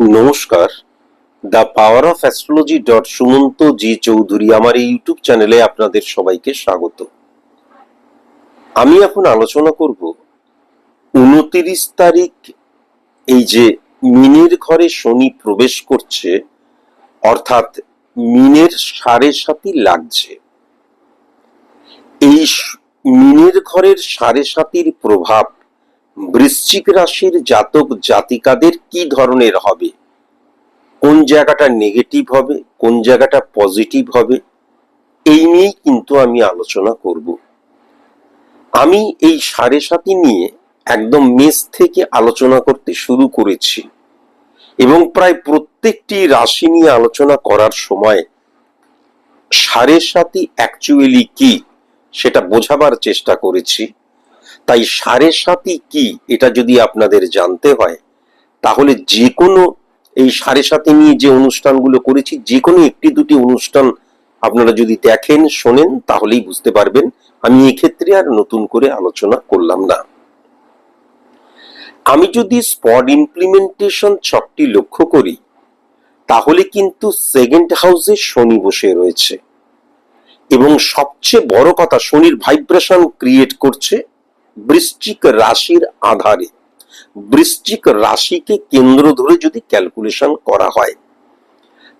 নমস্কার। The power of astrology dot Sumanta G Chowdhury আমার এই ইউটিউব চ্যানেলে আপনাদের সবাইকে স্বাগত। আমি এখন আলোচনা করব উনতিরিশ তারিখ এই যে মিনের ঘরে শনি প্রবেশ করছে, অর্থাৎ মিনের সাড়ে সাতি লাগছে। এই মিনের ঘরের সাড়ে সাতির প্রভাব বৃশ্চিক রাশির জাতক জাতিকাদের কি ধরনের হবে? কোন জায়গাটা নেগেটিভ হবে? কোন জায়গাটা পজিটিভ হবে? এই নিয়েই কিন্তু আমি আলোচনা করব। আমি এই সাড়ে সাতি নিয়ে একদম মেস থেকে আলোচনা করতে শুরু করেছি এবং প্রায় প্রত্যেকটি রাশি নিয়ে আলোচনা করার সময় সাড়ে সাতি অ্যাকচুয়ালি কি সেটা বোঝাবার চেষ্টা করেছি। তাই সাড়ে সাতি কি এটা যদি আপনাদের জানতে হয়, তাহলে যে কোনো এই সাড়ে সাতি নিয়ে যে অনুষ্ঠানগুলো করেছি যে কোনো একটি দুটি অনুষ্ঠান আপনারা যদি দেখেন, শোনেন, তাহলেই বুঝতে পারবেন। আমি এক্ষেত্রে আর নতুন করে আলোচনা করলাম না। আমি যদি স্পট ইমপ্লিমেন্টেশন ছকটি লক্ষ্য করি, তাহলে কিন্তু সেকেন্ড হাউসে শনি বসে রয়েছে। এবং সবচেয়ে বড় কথা, শনির ভাইব্রেশন ক্রিয়েট করছে বৃশ্চিক রাশির আধারে। বৃশ্চিক রাশিকে কেন্দ্র ধরে যদি ক্যালকুলেশন করা হয়,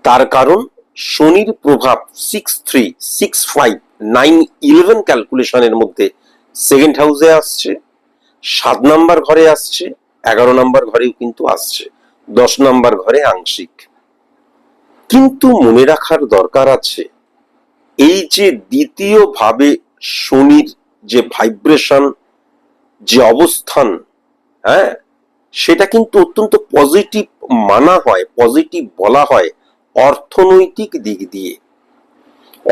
তার কারণ শনির প্রভাব six three six five nine eleven ক্যালকুলেশনের মধ্যে সেকেন্ড হাউসে আসছে, সাত নাম্বার ঘরে আসছে, এগারো নাম্বার ঘরেও কিন্তু আসছে, দশ নাম্বার ঘরে আংশিক। কিন্তু মনে রাখার দরকার আছে, এই যে দ্বিতীয় ভাবে শনির যে ভাইব্রেশন যে অবস্থান হ্যাঁ সেটা কিন্তু অত্যন্ত পজিটিভ মানা হয় পজিটিভ বলা হয় অর্থনৈতিক দিক দিয়ে।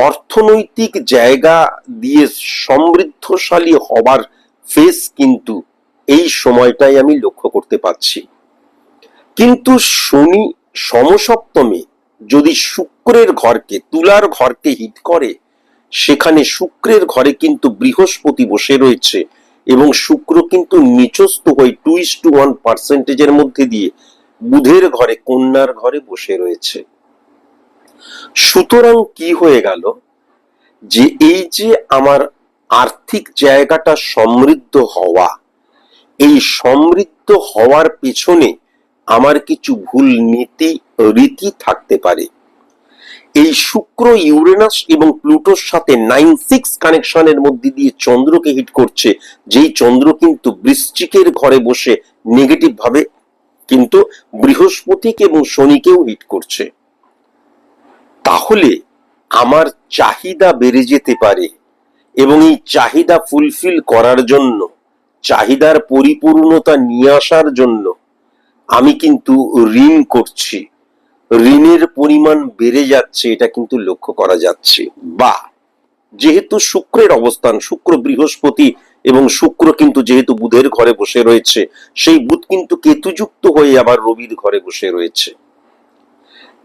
অর্থনৈতিক জায়গা দিয়ে সমৃদ্ধশালী হবার ফেস কিন্তু এই সময়টাই আমি লক্ষ্য করতে পারছি। কিন্তু শনি সমসপ্তমে যদি শুক্রের ঘরকে, তুলার ঘরকে হিট করে, সেখানে শুক্রের ঘরে কিন্তু বৃহস্পতি বসে রয়েছে। এবং শুক্র কিন্তু নিচস্থ হয়ে টু ইস টু ওয়ান পার্সেন্টেজের মধ্যে দিয়ে বুধের ঘরে, কন্যার ঘরে বসে রয়েছে। সুতরাং কি হয়ে গেল? যে এই যে আমার আর্থিক জায়গাটা সমৃদ্ধ হওয়া, এই সমৃদ্ধ হওয়ার পেছনে আমার কিছু ভুল নীতি, রীতি থাকতে পারে। এই শুক্র, ইউরেনাস এবং প্লুটোর সাথে নাইন সিক্স কানেকশনের মধ্যে দিয়ে চন্দ্রকে হিট করছে। যেই চন্দ্র কিন্তু বৃশ্চিকের ঘরে বসে নেগেটিভ ভাবে কিন্তু বৃহস্পতিকে এবং শনিকেও হিট করছে। তাহলে আমার চাহিদা বেড়ে যেতে পারে এবং এই চাহিদা ফুলফিল করার জন্য, চাহিদার পরিপূর্ণতা নিয়ে আসার জন্য আমি কিন্তু ঋণ করছি। ঋণের পরিমাণ বেড়ে যাচ্ছে, এটা কিন্তু লক্ষ্য করা যাচ্ছে। বা, যেহেতু শুক্রের অবস্থান, শুক্র বৃহস্পতি এবং শুক্র কিন্তু যেহেতু বুধের ঘরে বসে রয়েছে, সেই বুধ কিন্তু কেতুযুক্ত হয়ে আবার রবির ঘরে বসে রয়েছে।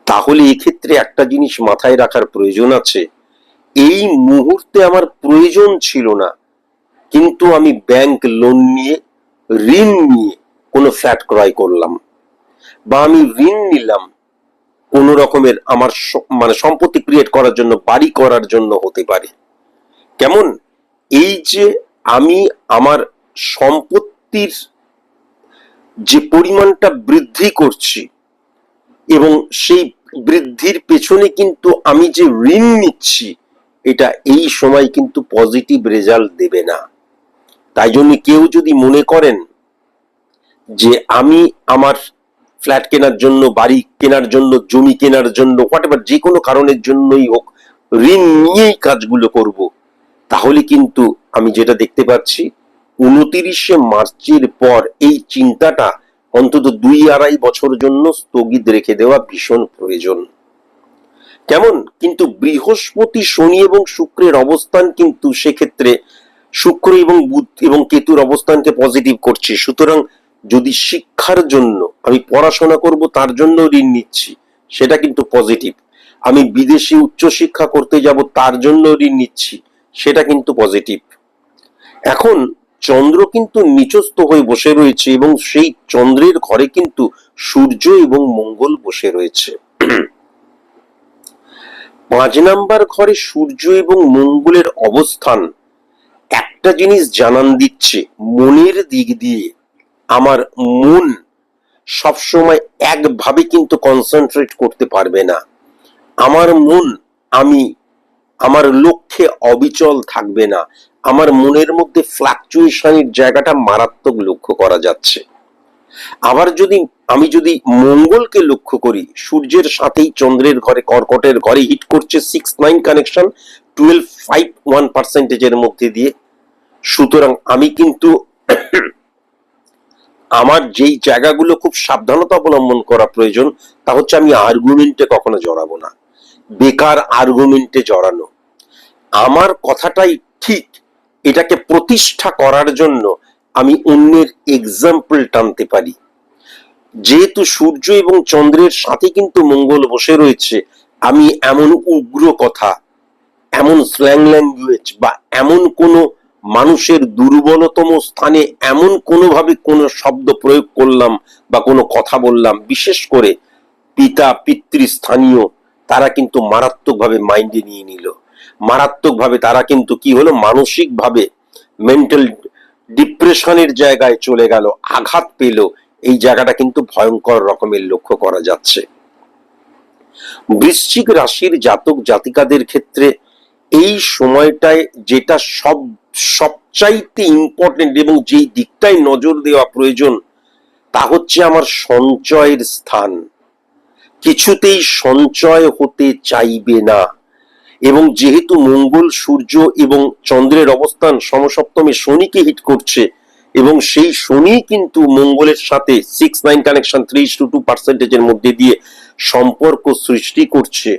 তাহলে এক্ষেত্রে একটা জিনিস মাথায় রাখার প্রয়োজন আছে। এই মুহূর্তে আমার প্রয়োজন ছিল না, কিন্তু আমি ব্যাংক লোন নিয়ে, ঋণ নিয়ে কোনো ফ্ল্যাট ক্রয় করলাম বা আমি ঋণ নিলাম। কোন রকমের আমার মানে সম্পত্তি ক্রিয়েট করার জন্য, বাড়ি করার জন্য হতে পারে। কেমন? এই যে আমি আমার সম্পত্তির যে পরিমাণটা বৃদ্ধি করছি এবং সেই বৃদ্ধির পেছনে কিন্তু আমি যে ঋণ নিচ্ছি, এটা এই সময় কিন্তু পজিটিভ রেজাল্ট দেবে না। তাই জন্য কেউ যদি মনে করেন যে আমি আমার ফ্ল্যাট কেনার জন্য, বাড়ি কেনার জন্য, জমি কেনার জন্য হোয়াট এভার যে কোনো কারণের জন্যই হোক, ঋণ নিয়েই কাজগুলো করব। তাহলে কিন্তু আমি যেটা দেখতে পাচ্ছি, উনতিরিশে মার্চের পর এই চিন্তাটা অন্তত দুই আড়াই বছর জন্য স্থগিত রেখে দেওয়া ভীষণ প্রয়োজন। কেমন? কিন্তু বৃহস্পতি, শনি এবং শুক্রের অবস্থান কিন্তু সেক্ষেত্রে শুক্র এবং বুধ এবং কেতুর অবস্থানকে পজিটিভ করছে। সুতরাং যদি শিক্ষার জন্য আমি পড়াশোনা করব, তার জন্য ঋণ নিচ্ছি, সেটা কিন্তু পজিটিভ আমি বিদেশে উচ্চশিক্ষা করতে যাব, তার জন্য ঋণ নিচ্ছি, সেটা কিন্তু পজিটিভ এখন চন্দ্র কিন্তু নিচস্থ হয়ে বসে রয়েছে এবং সেই চন্দ্রের ঘরে কিন্তু সূর্য এবং মঙ্গল বসে রয়েছে। পাঁচ নাম্বার ঘরে সূর্য এবং মঙ্গলের অবস্থান। একটা জিনিস জানান দিচ্ছে, মনের দিক দিয়ে। আমার মন সবসময় একভাবে কিন্তু কনসেন্ট্রেট করতে পারবে না। আমার মন, আমি, আমার লক্ষ্যে অবিচল থাকবে না। আমার মনের মধ্যে ফ্লাকচুয়েশনের জায়গাটা মারাত্মক লক্ষ্য করা যাচ্ছে। আবার যদি, আমি যদি মঙ্গলকে লক্ষ্য করি, সূর্যের সাথেই চন্দ্রের ঘরে, কর্কটের ঘরে হিট করছে six nine connection twelve five one পার্সেন্টেজের মধ্যে দিয়ে। সুতরাং আমি কিন্তু আমার যেই জায়গাগুলো খুব সাবধানতা অবলম্বন করা প্রয়োজন, তা হচ্ছে আমি আর্গুমেন্টে কখনো জড়াবো না। বেকার আর্গুমেন্টে জড়ানো। আমার কথাটাই ঠিক, এটাকে প্রতিষ্ঠা করার জন্য আমি অন্যের এক্সাম্পল টানতে পারি। যেহেতু সূর্য এবং চন্দ্রের সাথে কিন্তু মঙ্গল বসে রয়েছে, আমি এমন উগ্র কথা, এমন স্ল্যাং ল্যাঙ্গুয়েজ বা এমন কোনো মানুষের দুর্বলতম স্থানে এমন কোনোভাবে কোনো শব্দ প্রয়োগ করলাম বা কোনো কথা বললাম, বিশেষ করে পিতা, পিতৃস্থানীয়, তারা কিন্তু মারাত্মকভাবে মাইন্ডে নিয়ে নিল। মারাত্মকভাবে তারা কিন্তু কি হলো? মানসিকভাবে মেন্টাল ডিপ্রেশনের জায়গায় চলে গেল, আঘাত পেল। এই জায়গাটা কিন্তু ভয়ঙ্কর রকমের লক্ষ্য করা যাচ্ছে। বৃশ্চিক রাশির জাতক জাতিকাদের ক্ষেত্রে এই সময়টায় যেটা সব, সবচাইতে ইম্পর্টেন্ট এবং যেই দিকটায় নজর দেওয়া প্রয়োজন, তা হচ্ছে আমার সঞ্চয়ের স্থান। কিছুতেই সঞ্চয় হতে চাইবে না। এবং যেহেতু মঙ্গল, সূর্য এবং চন্দ্রের অবস্থান সমসপ্তমে শনিকে হিট করছে, এবং সেই শনি কিন্তু মঙ্গলের সাথে six nine connection three two two পার্সেন্টেজের মধ্যে দিয়ে সম্পর্ক সৃষ্টি করছে।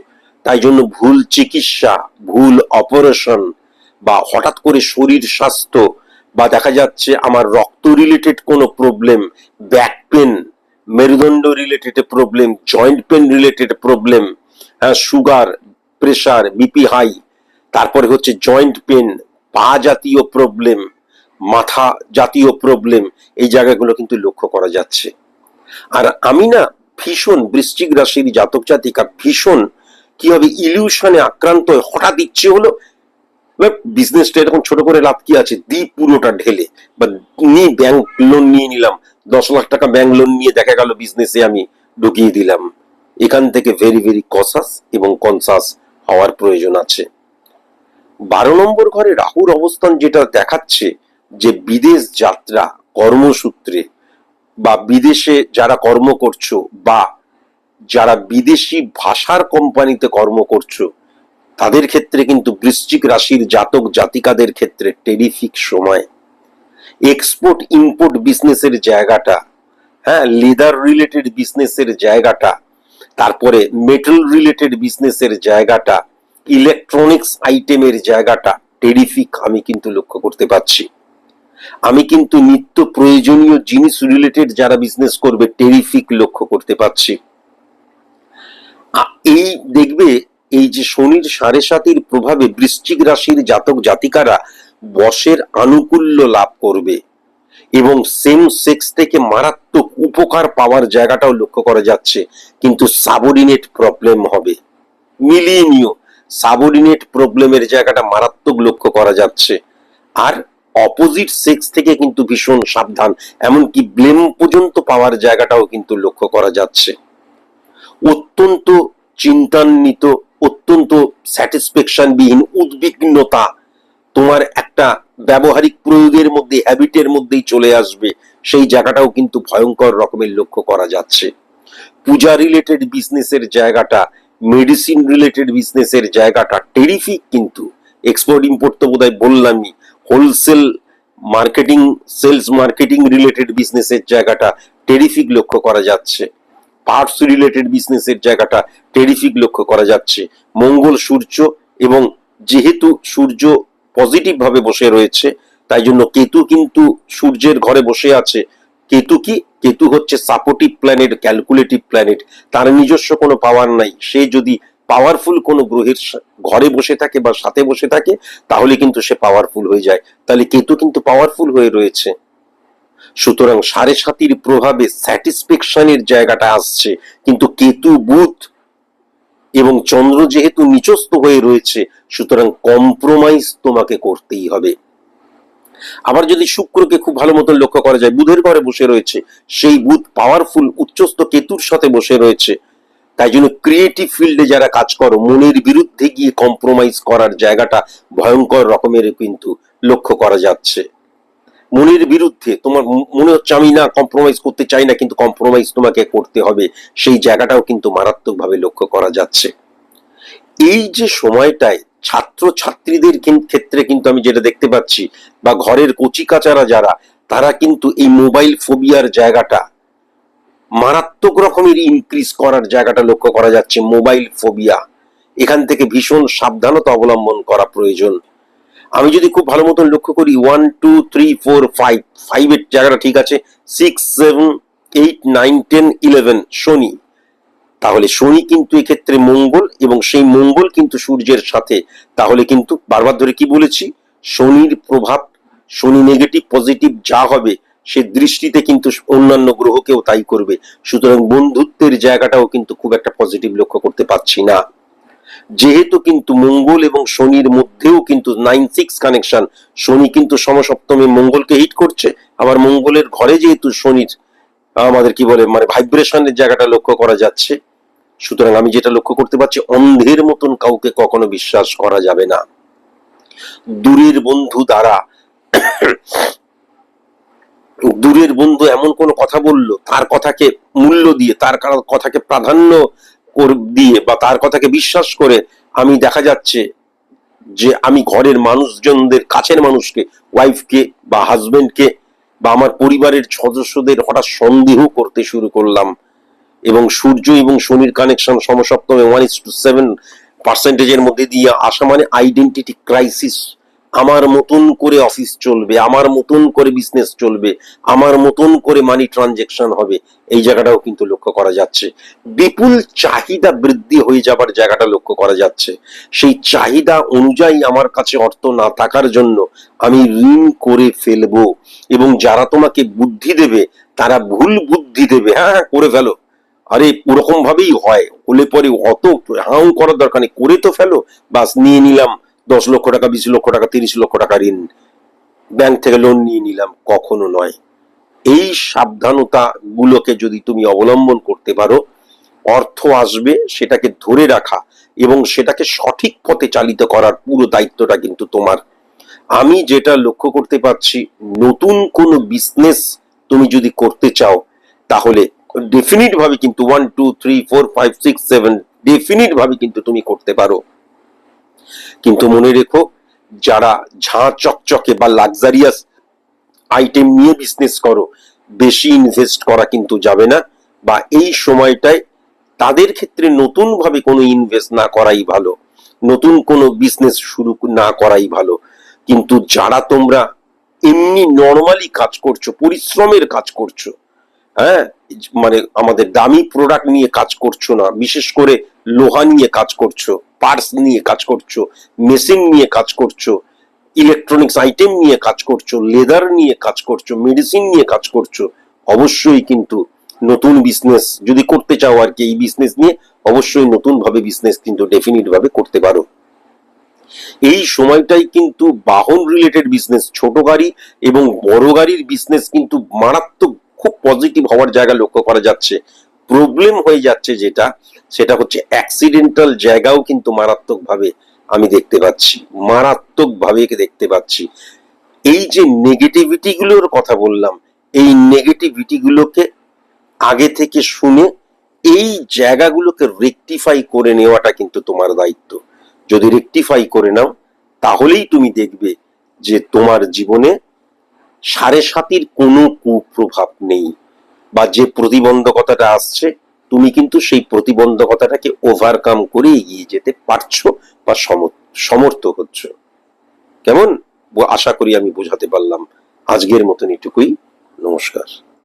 তাই জন্য ভুল চিকিৎসা, ভুল অপারেশন বা হঠাৎ করে শরীর স্বাস্থ্য বা দেখা যাচ্ছে আমার রক্ত রিলেটেড কোনো প্রবলেম ব্যাক পেন মেরুদণ্ড related problem joint pain related problem হ্যাঁ সুগার প্রেশার বিপি হাই তারপরে হচ্ছে জয়েন্ট পেন পা জাতীয় প্রবলেম মাথা জাতীয় প্রবলেম এই জায়গাগুলো কিন্তু লক্ষ্য করা যাচ্ছে। আর আমি না ভীষণ বৃশ্চিক রাশির জাতক জাতিকা ভীষণ কি হবে ইলিউশনে আক্রান্ত হয়ে হঠাৎ ইচ্ছে হলো? বিজনেসটা এরকম ছোট করে লাভ কি আছে? দি পুরোটা ঢেলে। বা নিয়ে ব্যাংক লোন নিয়ে নিলাম। দশ লাখ টাকা ব্যাংক লোন নিয়ে দেখা গেল বিজনেসে আমি ঢুকিয়ে দিলাম। এখান থেকে ভেরি ভেরি কসাস এবং কনসাস হওয়ার প্রয়োজন আছে। বারো নম্বর ঘরে রাহুর অবস্থান যেটা দেখাচ্ছে যে বিদেশ যাত্রা কর্মসূত্রে বা বিদেশে যারা কর্ম করছ বা যারা বিদেশি ভাষার কোম্পানিতে কর্ম করছ, তাদের ক্ষেত্রে কিন্তু বৃশ্চিক রাশির জাতক জাতিকাদের ক্ষেত্রে টেরিফিক সময়। এক্সপোর্ট ইম্পোর্ট বিজনেসের জায়গাটা হ্যাঁ লেদার রিলেটেড বিজনেসের জায়গাটা, তারপরে মেটাল রিলেটেড বিজনেসের জায়গাটা ইলেকট্রনিক্স আইটেমের জায়গাটা টেরিফিক আমি কিন্তু লক্ষ্য করতে পারছি। আমি কিন্তু নিত্য প্রয়োজনীয় জিনিস রিলেটেড যারা বিজনেস করবে টেরিফিক লক্ষ্য করতে পারছি। এই দেখবে, এই যে শনির সাড়ে সাতির প্রভাবে বৃশ্চিক রাশির জাতক জাতিকারা বসের আনুকূল্য লাভ করবে এবং সেম সেক্স থেকে মারাত্মক উপকার পাওয়ার জায়গাটাও লক্ষ্য করা যাচ্ছে। কিন্তু সাবঅর্ডিনেট প্রবলেম হবে। মিলিয়ে নিও সাবঅর্ডিনেট প্রবলেমের জায়গাটা মারাত্মক লক্ষ্য করা যাচ্ছে। আর অপোজিট সেক্স থেকে কিন্তু ভীষণ সাবধান, এমনকি ব্লেম পর্যন্ত পাওয়ার জায়গাটাও কিন্তু লক্ষ্য করা যাচ্ছে। অত্যন্ত চিন্তান্বিত, অত্যন্ত স্যাটিসফ্যাকশন বিহীন উদ্বিগ্নতা তোমার একটা ব্যবহারিক প্রয়োগের মধ্যে হ্যাবিটের মধ্যেই চলে আসবে। সেই জায়গাটাও কিন্তু ভয়ঙ্কর রকমের লক্ষ্য করা যাচ্ছে। পূজা রিলেটেড বিজনেসের জায়গাটা মেডিসিন রিলেটেড বিজনেসের জায়গাটা টেরিফিক কিন্তু। এক্সপোর্ট ইম্পোর্ট তো বোধহয় বললামই। Wholesale marketing sales marketing related বিজনেসের জায়গাটা টেরিফিক লক্ষ্য করা যাচ্ছে। পার্টস রিলেটেড বিজনেসের জায়গাটা টেরিফিক লক্ষ্য করা যাচ্ছে। মঙ্গল সূর্য এবং যেহেতু সূর্য পজিটিভ ভাবে বসে রয়েছে, তাই জন্য কেতু কিন্তু সূর্যের ঘরে বসে আছে। কেতু কি? কেতু হচ্ছে সাপোর্টিভ প্ল্যানেট ক্যালকুলেটিভ প্ল্যানেট তার নিজস্ব কোনো পাওয়ার নাই। সে যদি পাওয়ারফুল কোনো গ্রহের ঘরে বসে থাকে বা সাথে বসে থাকে, তাহলে কিন্তু সে পাওয়ারফুল হয়ে যায়। তাহলে কেতু কিন্তু পাওয়ারফুল হয়ে রয়েছে। সুতরাং সাড়ে সাতির প্রভাবে স্যাটিসফ্যাকশনের জায়গাটা আসছে। কিন্তু কেতু বুধ এবং চন্দ্র যেহেতু নিচস্ত হয়ে রয়েছে, সুতরাং কম্প্রোমাইজ তোমাকে করতেই হবে। আবার যদি শুক্রকে খুব ভালো মতন লক্ষ্য করা যায়, বুধের ঘরে বসে রয়েছে, সেই বুধ পাওয়ারফুল উচ্চস্থ কেতুর সাথে বসে রয়েছে। তাই জন্য ক্রিয়েটিভ ফিল্ডে যারা কাজ করো, মনের বিরুদ্ধে গিয়ে কম্প্রোমাইজ করার জায়গাটা ভয়ঙ্কর রকমের কিন্তু লক্ষ্য করা যাচ্ছে। মনের বিরুদ্ধে তোমার মনে হচ্ছে আমি না কম্প্রোমাইজ করতে চাই না, কিন্তু কম্প্রোমাইজ তোমাকে করতে হবে। সেই জায়গাটাও কিন্তু মারাত্মকভাবে লক্ষ্য করা যাচ্ছে। এই যে সময়টায় ছাত্র ছাত্রীদের ক্ষেত্রে কিন্তু আমি যেটা দেখতে পাচ্ছি, বা ঘরের কচিকাচারা যারা, তারা কিন্তু এই মোবাইল ফোবিয়ার জায়গাটা মারাত্মক রকমের ইনক্রিজ করার জায়গাটা লক্ষ্য করা যাচ্ছে মোবাইল ফোবিয়া এখান থেকে ভীষণ সাবধানতা অবলম্বন করা প্রয়োজন। আমি যদি খুব ভালো মতন লক্ষ্য করি one two three four five ফাইভের জায়গাটা ঠিক আছে six seven eight nine ten eleven শনি। তাহলে শনি কিন্তু এক্ষেত্রে মঙ্গল এবং সেই মঙ্গল কিন্তু সূর্যের সাথে। তাহলে কিন্তু বারবার ধরে কি বলেছি? শনির প্রভাব, শনি নেগেটিভ পজিটিভ যা হবে, সে দৃষ্টিতে কিন্তু অন্যান্য গ্রহকেও তাই করবে। সুতরাং বন্ধুত্বের জায়গাটাও কিন্তু খুব একটা পজিটিভ লক্ষ্য করতে পারছি না। যেহেতু কিন্তু মঙ্গল এবং শনির মধ্যেও কিন্তু নাইন সিক্স কানেকশন শনি কিন্তু সমসপ্তমে মঙ্গলকে হিট করছে। আবার মঙ্গলের ঘরে যেহেতু শনির, আমাদের কি বলে মানে ভাইব্রেশনের জায়গাটা লক্ষ্য করা যাচ্ছে। সুতরাং আমি যেটা লক্ষ্য করতে পারছি, অন্ধের মতন কাউকে কখনো বিশ্বাস করা যাবে না। দূরের বন্ধু দ্বারা, দূরের বন্ধু এমন কোনো কথা বলল, তার কথাকে মূল্য দিয়ে, তার কথাকে প্রাধান্য দিয়ে বা তার কথাকে বিশ্বাস করে আমি দেখা যাচ্ছে যে আমি ঘরের মানুষজনদের, কাছের মানুষকে ওয়াইফকে বা হাজবেন্ডকে বা আমার পরিবারের সদস্যদের হঠাৎ সন্দেহ করতে শুরু করলাম। এবং সূর্য এবং শনির কানেকশন সমসপ্তমে ওয়ান ইস টু সেভেন পার্সেন্টেজের মধ্যে দিয়ে আসা মানে আইডেন্টিটি ক্রাইসিস আমার মতন করে অফিস চলবে, আমার মতন করে বিজনেস চলবে, আমার মতন করে মানি ট্রানজেকশন হবে, এই জায়গাটাও কিন্তু লক্ষ্য করা যাচ্ছে। বিপুল চাহিদা বৃদ্ধি হয়ে যাবার জায়গাটা লক্ষ্য করা যাচ্ছে। সেই চাহিদা অনুযায়ী আমার কাছে অর্থ না থাকার জন্য আমি ঋণ করে ফেলব এবং যারা তোমাকে বুদ্ধি দেবে, তারা ভুল বুদ্ধি দেবে। হ্যাঁ হ্যাঁ করে ফেলো। আরে ওরকম ভাবেই হয়। হলে পরে অত হাউ করার দরকার নেই। করে তো ফেলো, বাস, নিয়ে নিলাম। দশ লক্ষ টাকা, বিশ লক্ষ টাকা, তিরিশ লক্ষ টাকা ঋণ। ব্যাংক থেকে লোন নিয়ে নিলাম, কখনো নয়। এই সাবধানতা গুলোকে যদি তুমি অবলম্বন করতে পারো, অর্থ আসবে সেটাকে ধরে রাখা এবং সেটাকে সঠিক পথে চালিত করার পুরো দায়িত্বটা কিন্তু তোমার। আমি যেটা লক্ষ্য করতে পারছি, নতুন কোনো বিজনেস তুমি যদি করতে চাও, তাহলে ডেফিনিট ভাবে কিন্তু one two three four five six seven definite ভাবে কিন্তু তুমি করতে পারো। কিন্তু মনে রেখো, যারা ঝাঁ চকচকে বা লাক্সারিয়াস আইটেম নিয়ে বিজনেস করো, বেশি ইনভেস্ট করা কিন্তু যাবে না বা এই সময়টায় তাদের ক্ষেত্রে নতুন ভাবে কোনো ইনভেস্ট না করাই ভালো, নতুন কোনো বিজনেস শুরু না করাই ভালো। কিন্তু যারা তোমরা এমনি নর্মালি কাজ করছ, পরিশ্রমের কাজ করছ হ্যাঁ? মানে আমাদের দামি প্রোডাক্ট নিয়ে কাজ করছ না, বিশেষ করে লোহা নিয়ে কাজ করছ পার্টস নিয়ে কাজ করছ মেশিন নিয়ে কাজ করছ ইলেকট্রনিক্স আইটেম নিয়ে কাজ করছ লেদার নিয়ে কাজ করছ মেডিসিন নিয়ে কাজ করছ, অবশ্যই কিন্তু নতুন বিজনেস যদি করতে চাও আর কি এই বিজনেস নিয়ে, অবশ্যই নতুন ভাবে বিজনেস কিন্তু ডেফিনিট ভাবে করতে পারো। এই সময়টাই কিন্তু বাহন রিলেটেড বিজনেস ছোট গাড়ি এবং বড় গাড়ির বিজনেস কিন্তু মারাত্মক খুব পজিটিভ হওয়ার জায়গা লক্ষ্য করা যাচ্ছে। প্রবলেম হয়ে যাচ্ছে যেটা, সেটা হচ্ছে অ্যাক্সিডেন্টাল জায়গাও কিন্তু মারাত্মক ভাবে আমি দেখতে পাচ্ছি। মারাত্মক ভাবে দেখতে পাচ্ছি। এই যে নেগেটিভিটি গুলোর কথা বললাম, এই নেগেটিভিটি গুলোকে আগে থেকে শুনে এই জায়গাগুলোকে রেকটিফাই করে নেওয়াটা কিন্তু তোমার দায়িত্ব। যদি রেকটিফাই করে নাও, তাহলেই তুমি দেখবে যে তোমার জীবনে সাড়ে সাতির কোনো কুপ্রভাব নেই। বা যে প্রতিবন্ধকতাটা আসছে, তুমি কিন্তু সেই প্রতিবন্ধকতাটাকে ওভারকাম করে এগিয়ে যেতে পারছ বা সমর্থ হচ্ছ। কেমন? আশা করি আমি বোঝাতে পারলাম। আজকের মতন এটুকুই। নমস্কার।